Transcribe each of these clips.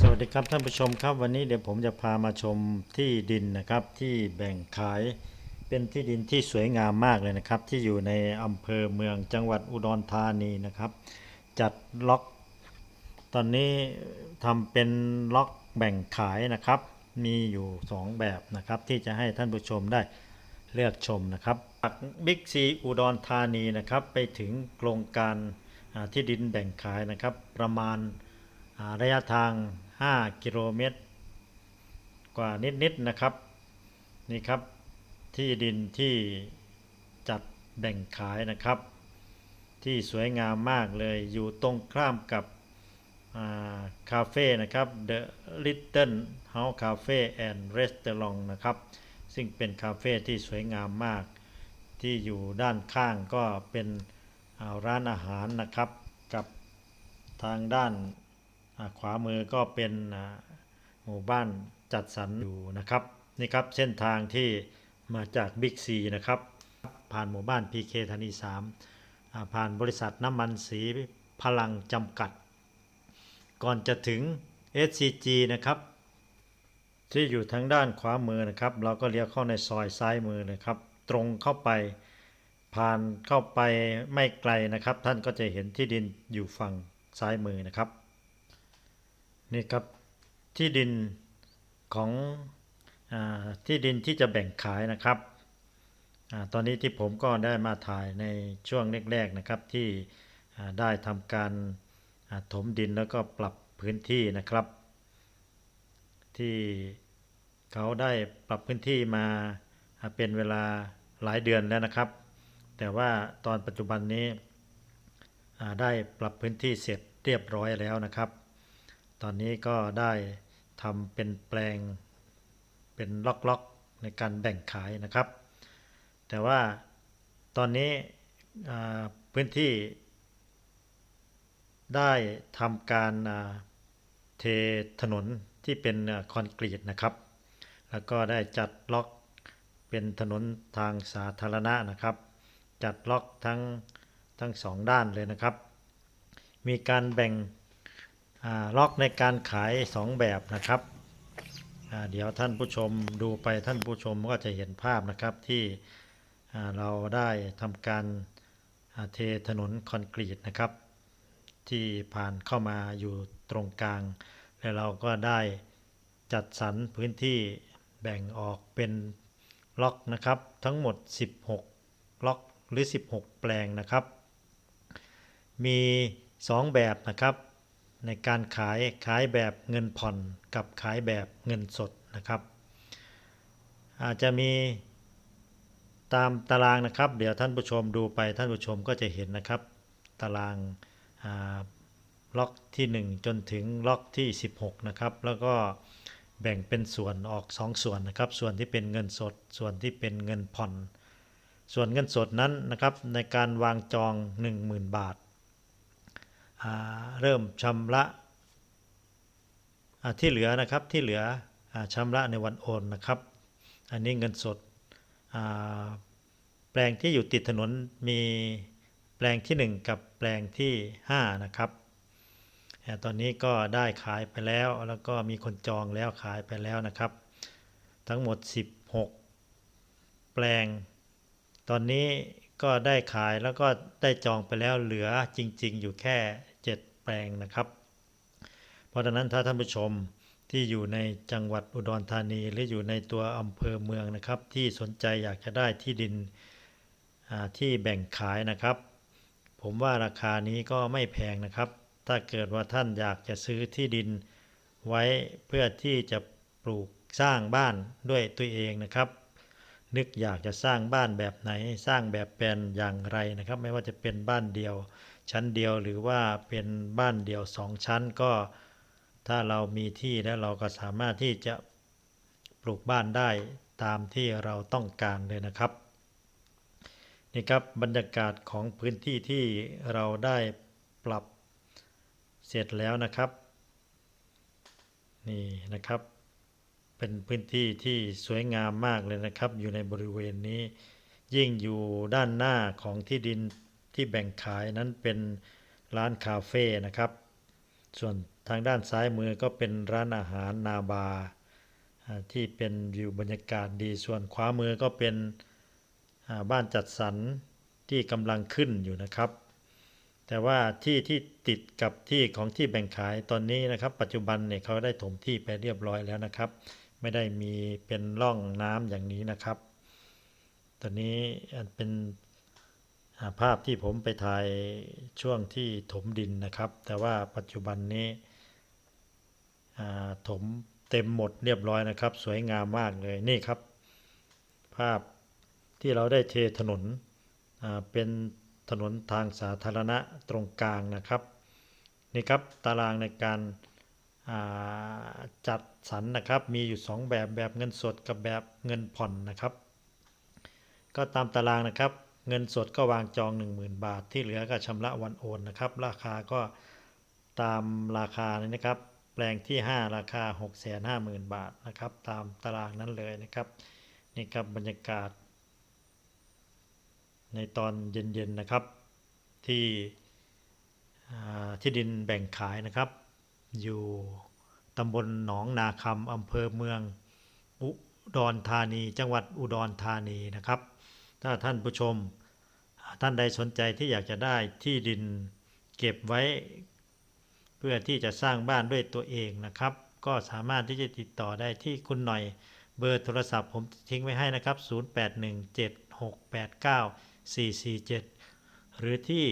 สวัสดีครับท่านผู้ชมครับวันนี้เดี๋ยวผมจะพามาชมที่ดินนะครับที่แบ่งขายเป็นที่ดินที่สวยงามมากเลยนะครับ ที่อยู่ในอำเภอเมืองจังหวัดอุดรธานีนะครับ จัดล็อก ตอนนี้ทำเป็นล็อกแบ่งขายนะครับ มีอยู่ 2 แบบนะครับ ที่จะให้ท่านผู้ชมได้เลือกชมนะครับจากบิ๊กซีอุดรธานีนะครับ ไปถึงโครงการที่ดินแบ่งขายนะครับ ประมาณระยะทาง 5 กิโลเมตร กว่านิดๆนะครับ นี่ครับที่ดินที่จัดแบ่งขายนะครับ ที่สวยงามมากเลยอยู่ตรงข้ามกับาคาเฟ่นะครับ The Little House Cafe and Restaurant นะครับ ซึ่งเป็นคาเฟ่ที่สวยงามมาก ที่อยู่ด้านข้างก็เป็นร้านอาหารนะครับ กับทางด้าน ขวามือก็เป็นหมู่บ้านจัดสรรอยู่นะครับนี่ครับเส้นทางที่มาจากบิ๊กซีนะครับ ผ่านหมู่บ้าน PK ธานี3อ่าผ่านบริษัทน้ำมันสีพลังจำกัด ก่อนจะถึง SCG นะครับ ที่อยู่ทางด้านขวามือนะครับ เราก็เลี้ยวเข้าในซอยซ้ายมือเลยครับ ตรงเข้าไปผ่านเข้าไปไม่ไกลนะครับ ท่านก็จะเห็นที่ดินอยู่ฝั่งซ้ายมือนะครับ นี่ครับที่ดินของอที่ดินที่จะแบ่งขายนะครับอตอนนี้ที่ผมก็ได้มาถ่ายในช่วงแรกๆนะครับที่ได้ทำการถมดินแล้วก็ปรับพื้นที่นะครับ ที่เขาได้ปรับพื้นที่มาเป็นเวลาหลายเดือนแล้วนะครับ แต่ว่าตอนปัจจุบันนี้ได้ปรับพื้นที่เสร็จเรียบร้อยแล้วนะครับ ตอนนี้ก็ได้ทำเป็นแปลงเป็นล็อกๆในการแบ่งขายนะครับ แต่ว่าตอนนี้พื้นที่ ได้ทำการเทถนนที่เป็นคอนกรีตนะครับ แล้วก็ได้จัดล็อกเป็นถนนทางสาธารณะนะครับ จัดล็อกทั้งทั้งสองด้านเลยนะครับ มีการแบ่ง ล็อกในการขาย 2 แบบนะครับ เดี๋ยวท่านผู้ชมดูไปท่านผู้ชมก็จะเห็นภาพนะครับที่เราได้ทำการเทถนนคอนกรีตนะครับ ที่ผ่านเข้ามาอยู่ตรงกลาง และเราก็ได้จัดสรรพื้นที่แบ่งออกเป็นล็อกนะครับ ทั้งหมด 16 ล็อกหรือ 16 แปลงนะครับ มี 2 แบบนะครับ ในการขายขายแบบเงินผ่อนกับขายแบบเงินสดนะครับ อาจจะมีตามตารางนะครับ เดี๋ยวท่านผู้ชมดูไปท่านผู้ชมก็จะเห็นนะครับ ตารางาล็อกที่ 1 จนถึงล็อกที่ 16 นะครับ แล้วก็แบ่งเป็นส่วนออก 2 ส่วนนะครับ ส่วนที่เป็นเงินสด ส่วนที่เป็นเงินผ่อน ส่วนเงินสดนั้นนะครับในการวางจอง 10,000 บาทอ่า เริ่มชำระที่เหลือนะครับที่เหลืออาชำระในวันโอนนะครับ อันนี้เงินสดแปลงที่อยู่ติดถนนมีแปลงที่ 1 กับแปลงที่ 5 นะครับ ตอนนี้ก็ได้ขายไปแล้วแล้วก็มีคนจองแล้วขายไปแล้วนะครับ ทั้งหมด 16 แปลง ตอนนี้ ก็ได้ขายแล้วก็ได้จองไปแล้วเหลือจริง ๆ อยู่แค่ 7 แปลงนะครับ เพราะฉะนั้นถ้าท่านผู้ชมที่อยู่ในจังหวัดอุดรธานีหรืออยู่ในตัวอำเภอเมืองนะครับ ที่สนใจอยากจะได้ที่ดินที่แบ่งขายนะครับ ผมว่าราคานี้ก็ไม่แพงนะครับ ถ้าเกิดว่าท่านอยากจะซื้อที่ดินไว้เพื่อที่จะปลูกสร้างบ้านด้วยตัวเองนะครับ นึกอยากจะสร้างบ้านแบบไหน สร้างแบบแปลนอย่างไรนะครับ ไม่ว่าจะเป็นบ้านเดียว ชั้นเดียวหรือว่าเป็นบ้านเดียวสองชั้นก็ ถ้าเรามีที่แล้วเราก็สามารถที่จะปลูกบ้านได้ตามที่เราต้องการเลยนะครับนี่ครับบรรยากาศของพื้นที่ที่เราได้ปรับเสร็จแล้วนะครับ นี่นะครับ เป็นพื้นที่ที่สวยงามมากเลยนะครับ อยู่ในบริเวณนี้ ยิ่งอยู่ด้านหน้าของที่ดินที่แบ่งขายนั้นเป็นร้านคาเฟ่นะครับ ส่วนทางด้านซ้ายมือก็เป็นร้านอาหารนาบา ที่เป็นวิวบรรยากาศดี ส่วนขวามือก็เป็นบ้านจัดสรรที่กำลังขึ้นอยู่นะครับ แต่ว่าที่ที่ติดกับที่ของที่แบ่งขายตอนนี้นะครับ ปัจจุบันเนี่ยเขาได้ถมที่ไปเรียบร้อยแล้วนะครับ ไม่ได้มีเป็นร่องน้ำอย่างนี้นะครับ ตอนนี้เป็นภาพที่ผมไปถ่ายช่วงที่ถมดินนะครับ แต่ว่าปัจจุบันนี้ถมเต็มหมดเรียบร้อยนะครับ สวยงามมากเลยนี่ครับ ภาพที่เราได้เทถนนเป็นถนนทางสาธารณะตรงกลางนะครับ นี่ครับตารางในการ จัดสรรนะครับ มีอยู่ 2 แบบแบบเงินสดกับแบบเงินผ่อนนะครับ ก็ตามตารางนะครับ เงินสดก็วางจอง 10,000 บาท ที่เหลือก็ชำระวันโอนนะครับ ราคาก็ตามราคาเลยนะครับ แปลงที่ 5 ราคา 650,000 บาทนะครับ ตามตารางนั้นเลยนะครับนี่ครับบรรยากาศ ในตอนเย็นๆนะครับที่ที่ดินแบ่งขายนะครับ อยู่ตำบลหนองนาคำอำเภอเมือง อุดรธานี จังหวัดอุดรธานีนะครับ ถ้าท่านผู้ชม ท่านใดสนใจที่อยากจะได้ที่ดินเก็บไว้ เพื่อที่จะสร้างบ้านด้วยตัวเองนะครับ ก็สามารถที่จะติดต่อได้ที่คุณหน่อยเบอร์โทรศัพท์ผมทิ้งไว้ให้นะครับ 0817689447 หรือที่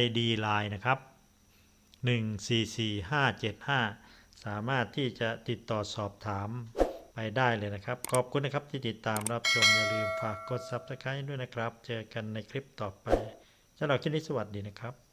ID Line นะครับ 144575 สามารถที่จะติดต่อสอบถามไปได้เลยนะครับ ขอบคุณนะครับที่ติดตามรับชม อย่าลืมฝากกด Subscribe ด้วยนะครับ เจอกันในคลิปต่อไปสำหรับคลิปนี้สวัสดีนะครับ